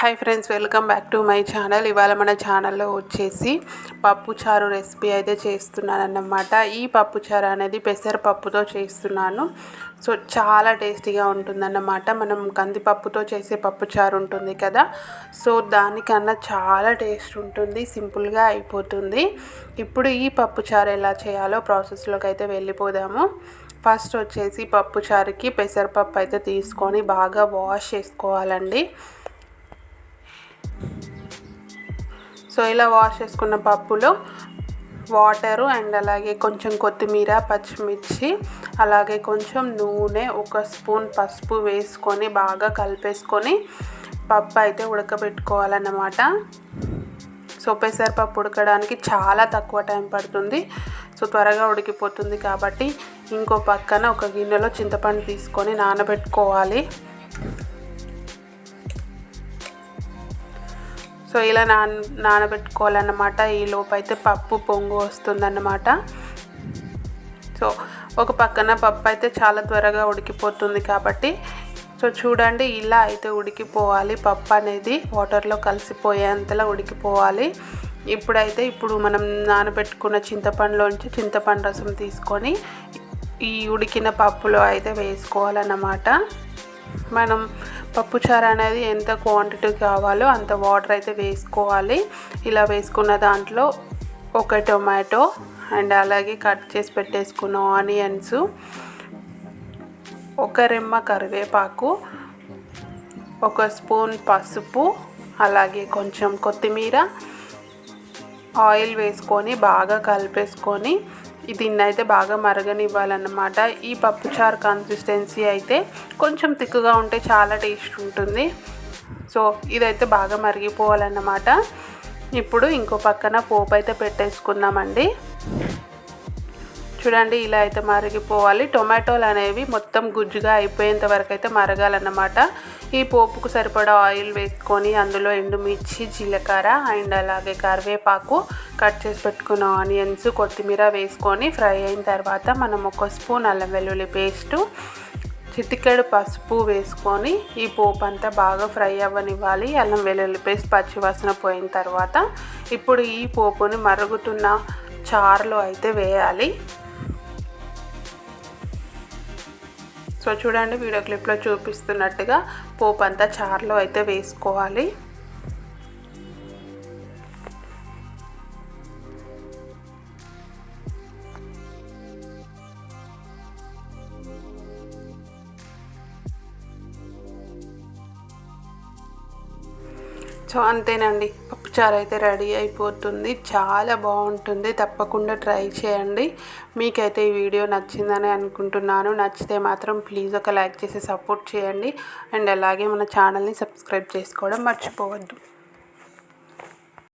Hi friends welcome back to my channel ఇవాళ మన ఛానల్లో వచ్చేసి పప్పు చారు రెసిపీ అయితే చేస్తున్నాను అన్నమాట ఈ పప్పుచారు అనేది పెసరపప్పుతో చేస్తున్నాను. సో చాలా టేస్టీగా ఉంటుందన్నమాట. మనం కందిపప్పుతో చేసే పప్పు చారు ఉంటుంది కదా. సో దానికన్నా చాలా టేస్ట్ ఉంటుంది సింపుల్గా అయిపోతుంది. ఇప్పుడు ఈ పప్పు చారు ఎలా చేయాలో ప్రాసెస్లోకి అయితే వెళ్ళిపోదాము. ఫస్ట్ వచ్చేసి పప్పు చారుకి పెసరపప్పు అయితే తీసుకొని బాగా వాష్ చేసుకోవాలండి. సో ఇలా వాష్ చేసుకున్న పప్పులో వాటరు అండ్ అలాగే కొంచెం కొత్తిమీర పచ్చిమిర్చి అలాగే కొంచెం నూనె ఒక స్పూన్ పసుపు వేసుకొని బాగా కలిపేసుకొని పప్పు అయితే ఉడకబెట్టుకోవాలన్నమాట. సో పెసరపప్పు ఉడకడానికి చాలా తక్కువ టైం పడుతుంది. సో త్వరగా ఉడికిపోతుంది కాబట్టి ఇంకో పక్కన ఒక గిన్నెలో చింతపండు తీసుకొని నానబెట్టుకోవాలి. సో ఇలా నాన నానబెట్టుకోవాలన్నమాట. ఈ లోపు అయితే పప్పు పొంగు వస్తుందన్నమాట. సో ఒక పక్కన పప్పు అయితే చాలా త్వరగా ఉడికిపోతుంది కాబట్టి సో చూడండి ఇలా అయితే ఉడికిపోవాలి. పప్పు అనేది వాటర్లో కలిసిపోయేంతలా ఉడికిపోవాలి. ఇప్పుడైతే ఇప్పుడు మనం నానబెట్టుకున్న చింతపండులోంచి చింతపండు రసం తీసుకొని ఈ ఉడికిన పప్పులో అయితే వేసుకోవాలన్నమాట. మనం పప్పుచారు అనేది ఎంత క్వాంటిటీ కావాలో అంత వాటర్ అయితే వేసుకోవాలి. ఇలా వేసుకున్న దాంట్లో ఒక టొమాటో అండ్ అలాగే కట్ చేసి పెట్టేసుకున్న ఆనియన్స్ ఒక రెమ్మ కరివేపాకు ఒక స్పూన్ పసుపు అలాగే కొంచెం కొత్తిమీర ఆయిల్ వేసుకొని బాగా కలిపేసుకొని దీన్ని అయితే బాగా మరగనివ్వాలన్నమాట. ఈ పప్పుచారు కన్సిస్టెన్సీ అయితే కొంచెం తిక్కుగా ఉంటే చాలా టేస్ట్ ఉంటుంది. సో ఇదైతే బాగా మరిగిపోవాలన్నమాట. ఇప్పుడు ఇంకో పక్కన పోపు అయితే పెట్టేసుకున్నామండి చూడండి ఇలా అయితే మరిగిపోవాలి. టొమాటోలు అనేవి మొత్తం గుజ్జుగా అయిపోయేంత వరకు అయితే మరగాలన్నమాట. ఈ పోపుకు సరిపడా ఆయిల్ వేసుకొని అందులో ఎండుమిర్చి జీలకర్ర అండ్ అలాగే కరివేపాకు కట్ చేసి పెట్టుకున్న ఆనియన్స్ కొత్తిమీర వేసుకొని ఫ్రై అయిన తర్వాత మనం ఒక స్పూన్ అల్లం వెల్లుల్లి పేస్టు చిటికెడు పసుపు వేసుకొని ఈ పోపు అంతా బాగా ఫ్రై అవ్వనివ్వాలి. అల్లం వెల్లుల్లి పేస్ట్ పచ్చివాసన పోయిన తర్వాత ఇప్పుడు ఈ పోపుని మరుగుతున్న చారులో అయితే వేయాలి. సో చూడండి వీడియో క్లిప్లో చూపిస్తున్నట్టుగా పోపు అంతా చారులో అయితే వేసుకోవాలి. సో అంతేనండి. పప్పుచారు అయితే రెడీ అయిపోతుంది. చాలా బాగుంటుంది. తప్పకుండా ట్రై చేయండి. మీకైతే ఈ వీడియో నచ్చిందని అనుకుంటున్నాను. నచ్చితే మాత్రం ప్లీజ్ ఒక లైక్ చేసి సపోర్ట్ చేయండి. అండ్ అలాగే మన ఛానల్ని సబ్స్క్రైబ్ చేసుకోవడం మర్చిపోవద్దు.